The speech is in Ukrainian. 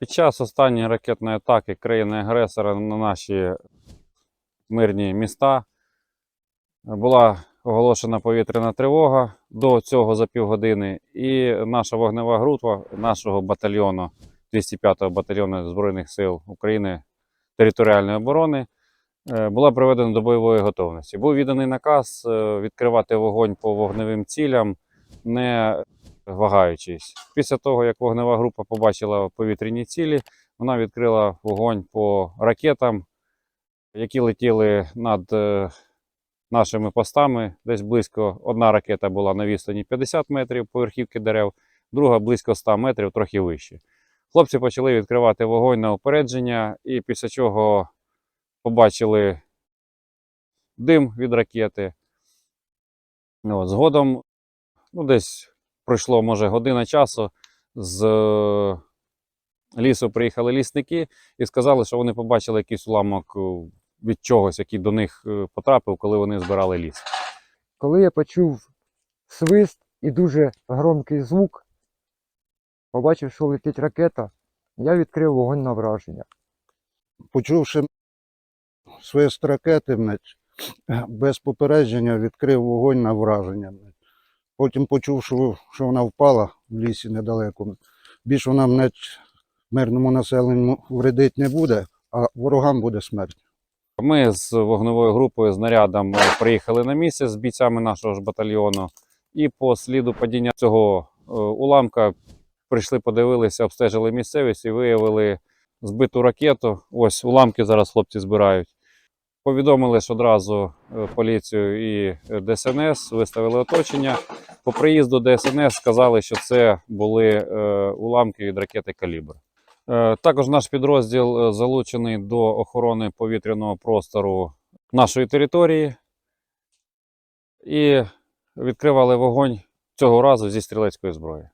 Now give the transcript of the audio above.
Під час останньої ракетної атаки країни-агресора на наші мирні міста була оголошена повітряна тривога до цього за півгодини, і наша вогнева група нашого батальйону 205-го батальйону Збройних сил України територіальної оборони е, була приведена до бойової готовності. Був відданий наказ е, відкривати вогонь по вогневим цілям, не вагаючись. Після того, як вогнева група побачила повітряні цілі, вона відкрила вогонь по ракетам, які летіли над е, нашими постами. Десь близько одна ракета була на відстані 50 метрів поверхівки дерев, друга близько 100 метрів, трохи вище. Хлопці почали відкривати вогонь на упередження, і після чого побачили дим від ракети. От, згодом, ну, десь пройшло, може, година часу. З е, лісу приїхали лісники і сказали, що вони побачили якийсь уламок е, від чогось, який до них е, потрапив, коли вони збирали ліс. Коли я почув свист і дуже громкий звук, побачив, що летить ракета, я відкрив вогонь на враження. почувши свист ракети, без попередження відкрив вогонь на враження. Потім почув, що, що вона впала в лісі недалеко. Більш вона блядь, мирному населенню вредить не буде, а ворогам буде смерть. Ми з вогневою групою, з нарядом е, приїхали на місце з бійцями нашого ж батальйону. І по сліду падіння цього е, уламка прийшли, подивилися, обстежили місцевість і виявили збиту ракету. Ось уламки зараз хлопці збирають. Повідомили ж одразу е, поліцію і ДСНС, виставили оточення. По приїзду ДСНС сказали, що це були е, уламки від ракети Калібр. Е, Також наш підрозділ е, залучений до охорони повітряного простору нашої території і відкривали вогонь цього разу зі стрілецької зброї.